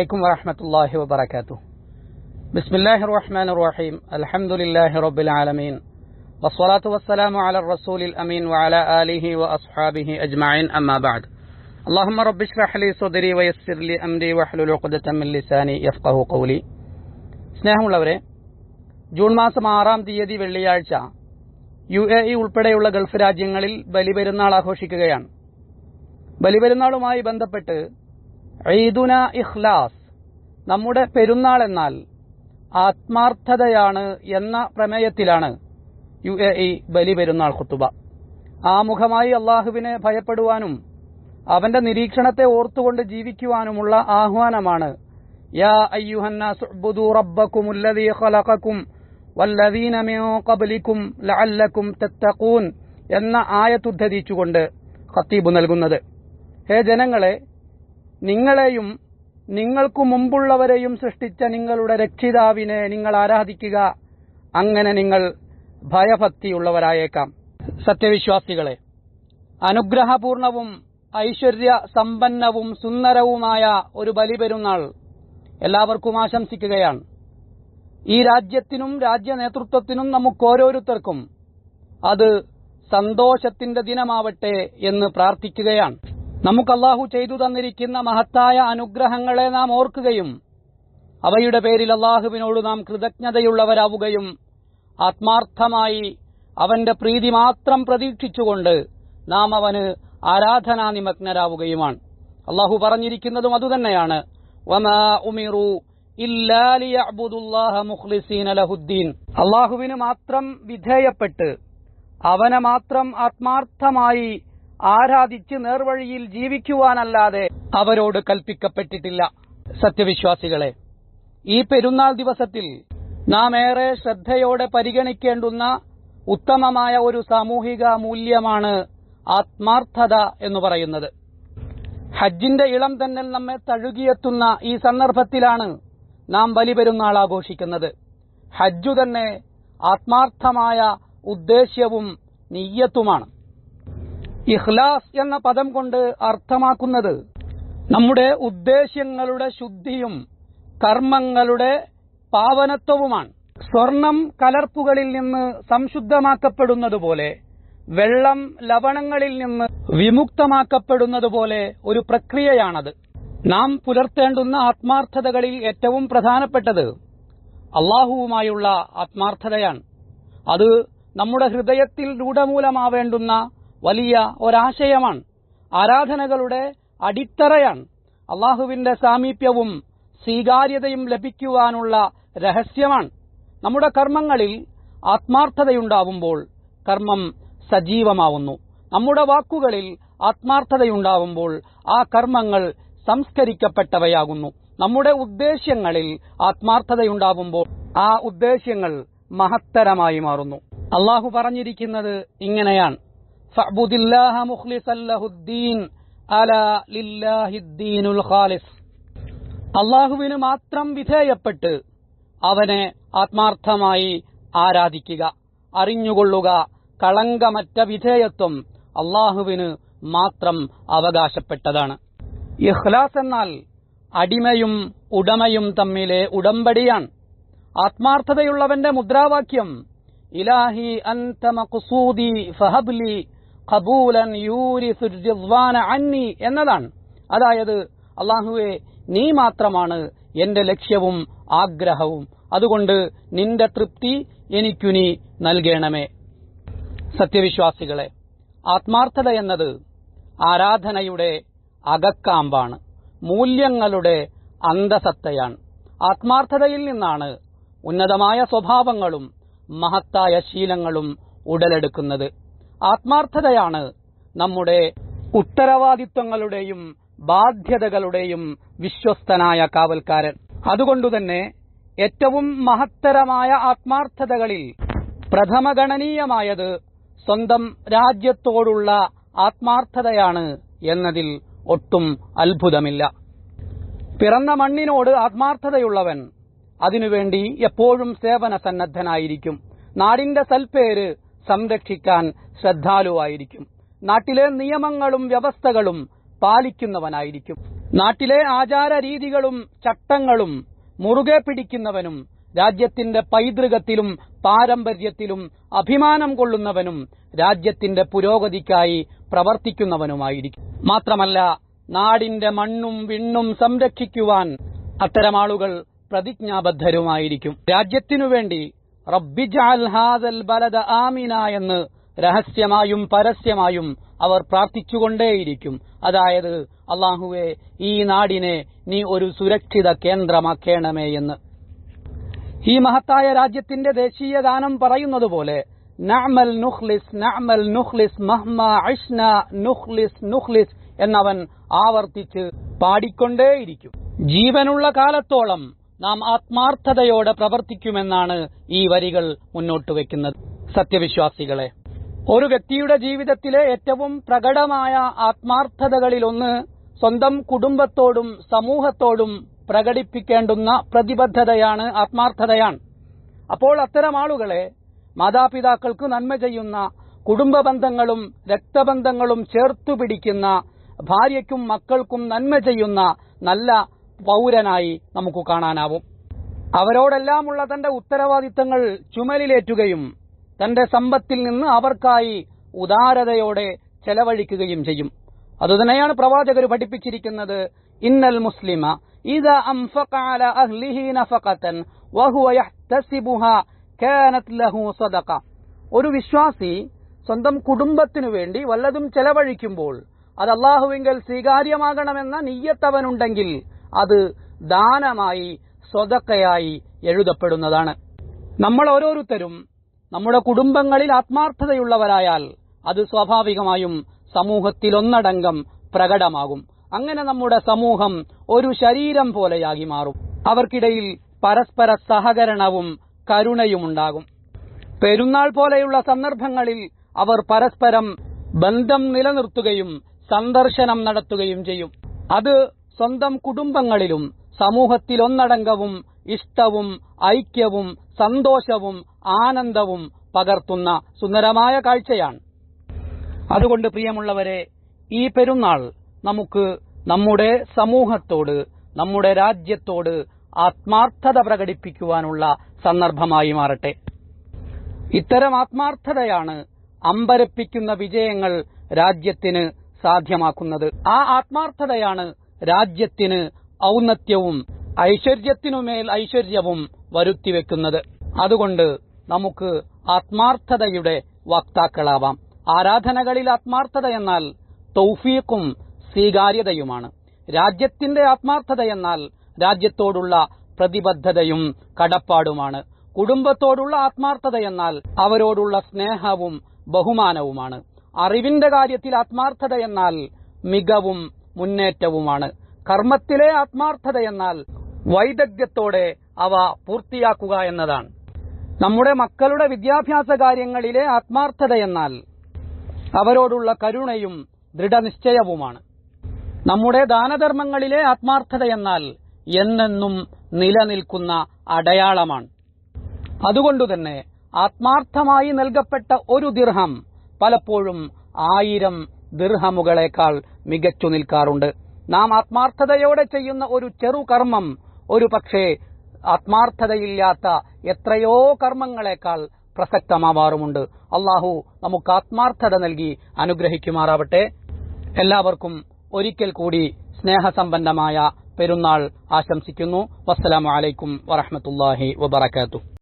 عليكم ورحمة الله وبركاته بسم الله الرحمن الرحيم الحمد لله رب العالمين والصلاة والسلام على الرسول الأمين وعلى آله وأصحابه أجمعين أما بعد اللهم رب اشرح لي صدري ويسر لي أمري واحلل عقدة من لساني يفقه قولي സ്നേഹമുള്ളവരെ ജൂൺ മാസം ആറാം തീയതി വെള്ളിയാഴ്ച യു എ ഇ ഉൾപ്പെടെയുള്ള ഗൾഫ് രാജ്യങ്ങളിൽ ബലിപെരുന്നാൾ ആഘോഷിക്കുകയാണ് ബലിപെരുന്നാളുമായി ബന്ധപ്പെട്ട് ഈദുന ഇഖ്ലാസ് നമ്മുടെ പെരുന്നാൾ എന്നാൽ ആത്മാർത്ഥതയാണ് എന്ന പ്രമേയത്തിലാണ് U A E Bali Perunnal കുത്തുബ ആമുഖമായി അള്ളാഹുവിനെ ഭയപ്പെടുവാനും അവന്റെ നിരീക്ഷണത്തെ ഓർത്തുകൊണ്ട് ജീവിക്കുവാനുമുള്ള ആഹ്വാനമാണ് യാ വല്ലദീന മിൻ എന്ന ആയത്തുദ്ധരിച്ചുകൊണ്ട് ഖത്തീബ് നൽകുന്നത്. ഹേ ജനങ്ങളെ നിങ്ങളെയും നിങ്ങൾക്കു മുമ്പുള്ളവരെയും സൃഷ്ടിച്ച നിങ്ങളുടെ രക്ഷിതാവിനെ നിങ്ങൾ ആരാധിക്കുക. അങ്ങനെ നിങ്ങൾ ഭയഭക്തിയുള്ളവരായേക്കാം. സത്യവിശ്വാസികളെ അനുഗ്രഹപൂർണവും ഐശ്വര്യ സമ്പന്നവും സുന്ദരവുമായ ഒരു ബലിപെരുന്നാൾ എല്ലാവർക്കും ആശംസിക്കുകയാണ്. ഈ രാജ്യത്തിനും രാജ്യ നേതൃത്വത്തിനും നമുക്കോരോരുത്തർക്കും അത് സന്തോഷത്തിന്റെ ദിനമാവട്ടെ എന്ന് പ്രാർത്ഥിക്കുകയാണ്. നമുക്ക് അള്ളാഹു ചെയ്തു തന്നിരിക്കുന്ന മഹത്തായ അനുഗ്രഹങ്ങളെ നാം ഓർക്കുകയും അവയുടെ പേരിൽ അള്ളാഹുവിനോട് നാം കൃതജ്ഞതയുള്ളവരാവുകയും ആത്മാർത്ഥമായി അവന്റെ പ്രീതി മാത്രം പ്രതീക്ഷിച്ചുകൊണ്ട് നാം അവന് ആരാധനാ നിമഗ്നരാവുകയുമാണ് അള്ളാഹു പറഞ്ഞിരിക്കുന്നതും അതുതന്നെയാണ്. അള്ളാഹുവിന് മാത്രം വിധേയപ്പെട്ട് അവനെ മാത്രം ആത്മാർത്ഥമായി ആരാധിച്ച് നേർവഴിയിൽ ജീവിക്കുവാനല്ലാതെ അവരോട് കൽപ്പിക്കപ്പെട്ടിട്ടില്ല. സത്യവിശ്വാസികളെ ഈ പെരുന്നാൾ ദിവസത്തിൽ നാം ഏറെ ശ്രദ്ധയോടെ പരിഗണിക്കേണ്ടുന്ന ഉത്തമമായ ഒരു സാമൂഹിക മൂല്യമാണ് ആത്മാർത്ഥത എന്ന് പറയുന്നത്. ഹജ്ജിന്റെ ഇളം തന്നെ നമ്മെ തഴുകിയെത്തുന്ന ഈ സന്ദർഭത്തിലാണ് നാം ബലിപെരുന്നാൾ ആഘോഷിക്കുന്നത്. ഹജ്ജു തന്നെ ആത്മാർത്ഥമായ ഉദ്ദേശ്യവും നീയത്തുമാണ്. ഇഖ്ലാസ് എന്ന പദം കൊണ്ട് അർത്ഥമാക്കുന്നത് നമ്മുടെ ഉദ്ദേശ്യങ്ങളുടെ ശുദ്ധിയും കർമ്മങ്ങളുടെ പാവനത്വവുമാണ്. സ്വർണം കലർപ്പുകളിൽ നിന്ന് സംശുദ്ധമാക്കപ്പെടുന്നതുപോലെ വെള്ളം ലവണങ്ങളിൽ നിന്ന് വിമുക്തമാക്കപ്പെടുന്നതുപോലെ ഒരു പ്രക്രിയയാണത്. നാം പുലർത്തേണ്ടുന്ന ആത്മാർത്ഥതകളിൽ ഏറ്റവും പ്രധാനപ്പെട്ടത് അള്ളാഹുവുമായുള്ള ആത്മാർത്ഥതയാണ്. അത് നമ്മുടെ ഹൃദയത്തിൽ രൂഢമൂലമാവേണ്ടുന്ന വലിയ ഒരാശയമാണ്. ആരാധനകളുടെ അടിത്തറയാണ്. അള്ളാഹുവിന്റെ സാമീപ്യവും സ്വീകാര്യതയും ലഭിക്കുവാനുള്ള രഹസ്യമാണ്. നമ്മുടെ കർമ്മങ്ങളിൽ ആത്മാർത്ഥതയുണ്ടാവുമ്പോൾ കർമ്മം സജീവമാവുന്നു. നമ്മുടെ വാക്കുകളിൽ ആത്മാർത്ഥതയുണ്ടാവുമ്പോൾ ആ കർമ്മങ്ങൾ സംസ്കരിക്കപ്പെട്ടവയാകുന്നു. നമ്മുടെ ഉദ്ദേശ്യങ്ങളിൽ ആത്മാർത്ഥതയുണ്ടാവുമ്പോൾ ആ ഉദ്ദേശ്യങ്ങൾ മഹത്തരമായി മാറുന്നു. അള്ളാഹു പറഞ്ഞിരിക്കുന്നത് ഇങ്ങനെയാണ്. അള്ളാഹുവിന് മാത്രം വിധേയപ്പെട്ട് അവനെ ആത്മാർത്ഥമായി ആരാധിക്കുക അറിഞ്ഞുകൊള്ളുക കളങ്കമറ്റ വിധേയത്വം അള്ളാഹുവിന് മാത്രം അവകാശപ്പെട്ടതാണ്. ഇഖ്ലാസ് എന്നാൽ അടിമയും ഉടമയും തമ്മിലെ ഉടമ്പടിയാണ്. ആത്മാർത്ഥതയുള്ളവന്റെ മുദ്രാവാക്യം ഇലാഹി അൻത കുസൂദി ഫഹബ്ലി ഖബൂലൻ അന്നി എന്നതാണ്. അതായത് അള്ളാഹുവെ നീ മാത്രമാണ് എന്റെ ലക്ഷ്യവും ആഗ്രഹവും. അതുകൊണ്ട് നിന്റെ തൃപ്തി എനിക്കു നീ നൽകണമേ. സത്യവിശ്വാസികളെ ആത്മാർത്ഥത എന്നത് ആരാധനയുടെ അകക്കാമ്പാണ്. മൂല്യങ്ങളുടെ അന്തസത്തയാണ്. ആത്മാർത്ഥതയിൽ നിന്നാണ് ഉന്നതമായ സ്വഭാവങ്ങളും മഹത്തായ ശീലങ്ങളും ഉടലെടുക്കുന്നത്. ആത്മാർത്ഥതയാണ് നമ്മുടെ ഉത്തരവാദിത്വങ്ങളുടെയും ബാധ്യതകളുടെയും വിശ്വസ്തനായ കാവൽക്കാരൻ. അതുകൊണ്ടുതന്നെ ഏറ്റവും മഹത്തരമായ ആത്മാർത്ഥതകളിൽ പ്രഥമഗണനീയമായത് സ്വന്തം രാജ്യത്തോടുള്ള ആത്മാർത്ഥതയാണ് എന്നതിൽ ഒട്ടും അത്ഭുതമില്ല. പിറന്ന മണ്ണിനോട് ആത്മാർത്ഥതയുള്ളവൻ അതിനുവേണ്ടി എപ്പോഴും സേവന സന്നദ്ധനായിരിക്കും നാടിന്റെ സൽപ്പേര് സംരക്ഷിക്കാൻ ശ്രദ്ധാലുവായിരിക്കും. നാട്ടിലെ നിയമങ്ങളും വ്യവസ്ഥകളും പാലിക്കുന്നവനായിരിക്കും. നാട്ടിലെ ആചാര രീതികളും ചട്ടങ്ങളും മുറുകെ പിടിക്കുന്നവനും രാജ്യത്തിന്റെ പൈതൃകത്തിലും പാരമ്പര്യത്തിലും അഭിമാനം കൊള്ളുന്നവനും രാജ്യത്തിന്റെ പുരോഗതിക്കായി പ്രവർത്തിക്കുന്നവനുമായിരിക്കും. മാത്രമല്ല നാടിന്റെ മണ്ണും വിണ്ണും സംരക്ഷിക്കുവാൻ അത്തരം ആളുകൾ പ്രതിജ്ഞാബദ്ധരുമായിരിക്കും. രാജ്യത്തിനു വേണ്ടി ഹാദൽ ആമിന എന്ന് രഹസ്യമായും പരസ്യമായും അവർ പ്രാർത്ഥിച്ചുകൊണ്ടേയിരിക്കും. അതായത് അള്ളാഹുവെ ഈ നാടിനെ നീ ഒരു സുരക്ഷിത കേന്ദ്രമാക്കേണമേ എന്ന്. ഈ മഹത്തായ രാജ്യത്തിന്റെ ദേശീയ ഗാനം പറയുന്നത് പോലെ നഅമൽ നുഖ്ലിസ് നഅമൽ നുഖ്ലിസ് മഹ്മ അഷ്ന നുഖ്ലിസ് നുഖ്ലിസ് എന്നവൻ ആവർത്തിച്ച് പാടിക്കൊണ്ടേയിരിക്കും. ജീവനുള്ള കാലത്തോളം നാം ആത്മാർത്ഥതയോടെ പ്രവർത്തിക്കുമെന്നാണ് ഈ വരികൾ മുന്നോട്ട് വെക്കുന്നത്. സത്യവിശ്വാസികളെ ഒരു വ്യക്തിയുടെ ജീവിതത്തിലെ ഏറ്റവും പ്രകടമായ ആത്മാർത്ഥതകളിലൊന്ന് സ്വന്തം കുടുംബത്തോടും സമൂഹത്തോടും പ്രകടിപ്പിക്കേണ്ടുന്ന പ്രതിബദ്ധതയാണ് ആത്മാർത്ഥതയാണ്. അപ്പോൾ അത്തരം ആളുകളെ മാതാപിതാക്കൾക്ക് നന്മ ചെയ്യുന്ന കുടുംബ ബന്ധങ്ങളും രക്തബന്ധങ്ങളും ചേർത്തു പിടിക്കുന്ന ഭാര്യയ്ക്കും മക്കൾക്കും നന്മ ചെയ്യുന്ന നല്ല പൗരനായി നമുക്ക് കാണാനാവും അവരോടെല്ലാമുള്ള തന്റെ ഉത്തരവാദിത്തങ്ങൾ ചുമലിലേറ്റുകയും തന്റെ സമ്പത്തിൽ നിന്ന് അവർക്കായി ഉദാരതയോടെ ചെലവഴിക്കുകയും ചെയ്യും അതുതന്നെയാണ് പ്രവാചകർ പഠിപ്പിച്ചിരിക്കുന്നത് ഇന്നൽ മുസ്ലിമ إذا أنفق على أهله نفقة وهو يحتسبها كانت له صدقة ഒരു വിശ്വാസി സ്വന്തം കുടുംബത്തിനു വേണ്ടി വല്ലതും ചെലവഴിക്കുമ്പോൾ അത് അള്ളാഹുവിങ്കൽ സ്വീകാര്യമാകണമെന്ന നീയത്തവനുണ്ടെങ്കിൽ അത് ദാനമായി സ്വതക്കയായി എഴുതപ്പെടുന്നതാണ്. നമ്മൾ ഓരോരുത്തരും നമ്മുടെ കുടുംബങ്ങളിൽ ആത്മാർത്ഥതയുള്ളവരായാൽ അത് സ്വാഭാവികമായും സമൂഹത്തിൽ ഒന്നടങ്കം പ്രകടമാകും. അങ്ങനെ നമ്മുടെ സമൂഹം ഒരു ശരീരം പോലെയാകി മാറും. അവർക്കിടയിൽ പരസ്പര സഹകരണവും കരുണയുമുണ്ടാകും പെരുന്നാൾ പോലെയുള്ള സന്ദർഭങ്ങളിൽ അവർ പരസ്പരം ബന്ധം നിലനിർത്തുകയും സന്ദർശനം നടത്തുകയും ചെയ്യും. അത് സ്വന്തം കുടുംബങ്ങളിലും സമൂഹത്തിലൊന്നടങ്കവും ഇഷ്ടവും ഐക്യവും സന്തോഷവും ആനന്ദവും പകർത്തുന്ന സുന്ദരമായ കാഴ്ചയാണ്. അതുകൊണ്ട് പ്രിയമുള്ളവരെ ഈ പെരുന്നാൾ നമുക്ക് നമ്മുടെ സമൂഹത്തോട് നമ്മുടെ രാജ്യത്തോട് ആത്മാർത്ഥത പ്രകടിപ്പിക്കുവാനുള്ള സന്ദർഭമായി മാറട്ടെ. ഇത്തരം ആത്മാർത്ഥതയാണ് അമ്പരപ്പിക്കുന്ന വിജയങ്ങൾ രാജ്യത്തിന് സാധ്യമാക്കുന്നത്. ആ ആത്മാർത്ഥതയാണ് രാജ്യത്തിന് ഔന്നത്യവും ഐശ്വര്യത്തിനുമേൽ ഐശ്വര്യവും വരുത്തിവെക്കുന്നത്. അതുകൊണ്ട് നമുക്ക് ആത്മാർത്ഥതയുടെ വക്താക്കളാവാം. ആരാധനകളിൽ ആത്മാർത്ഥത എന്നാൽ തൗഫീഖും സ്വീകാര്യതയുമാണ്. രാജ്യത്തിന്റെ ആത്മാർത്ഥത എന്നാൽ രാജ്യത്തോടുള്ള പ്രതിബദ്ധതയും കടപ്പാടുമാണ്. കുടുംബത്തോടുള്ള ആത്മാർത്ഥത എന്നാൽ അവരോടുള്ള സ്നേഹവും ബഹുമാനവുമാണ്. അറിവിന്റെ കാര്യത്തിൽ ആത്മാർത്ഥത എന്നാൽ മികവും മുന്നേറ്റവുമാണ്. കർമ്മത്തിലെ ആത്മാർത്ഥത എന്നാൽ വൈദഗ്ധ്യത്തോടെ അവ പൂർത്തിയാക്കുക എന്നതാണ്. നമ്മുടെ മക്കളുടെ വിദ്യാഭ്യാസ കാര്യങ്ങളിലെ ആത്മാർത്ഥത എന്നാൽ അവരോടുള്ള കരുണയും ദൃഢനിശ്ചയവുമാണ്. നമ്മുടെ ദാനധർമ്മങ്ങളിലെ ആത്മാർത്ഥത എന്നാൽ എന്നെന്നും നിലനിൽക്കുന്ന അടയാളമാണ്. അതുകൊണ്ടുതന്നെ ആത്മാർത്ഥമായി നൽകപ്പെട്ട ഒരു ദിർഹം പലപ്പോഴും ആയിരം ദിർഹമുകളേക്കാൾ മികച്ചു നിൽക്കാറുണ്ട്. നാം ആത്മാർത്ഥതയോടെ ചെയ്യുന്ന ഒരു ചെറു കർമ്മം ഒരു പക്ഷേ ആത്മാർത്ഥതയില്ലാത്ത എത്രയോ കർമ്മങ്ങളെക്കാൾ പ്രസക്തമാവാറുമുണ്ട്. അള്ളാഹു നമുക്ക് ആത്മാർത്ഥത നൽകി അനുഗ്രഹിക്കുമാറാവട്ടെ. എല്ലാവർക്കും ഒരിക്കൽ കൂടി സ്നേഹസമ്പന്നമായ പെരുന്നാൾ ആശംസിക്കുന്നു. വസ്സലാമലൈക്കും വറഹമത്തല്ലാഹി വബർക്കാത്തു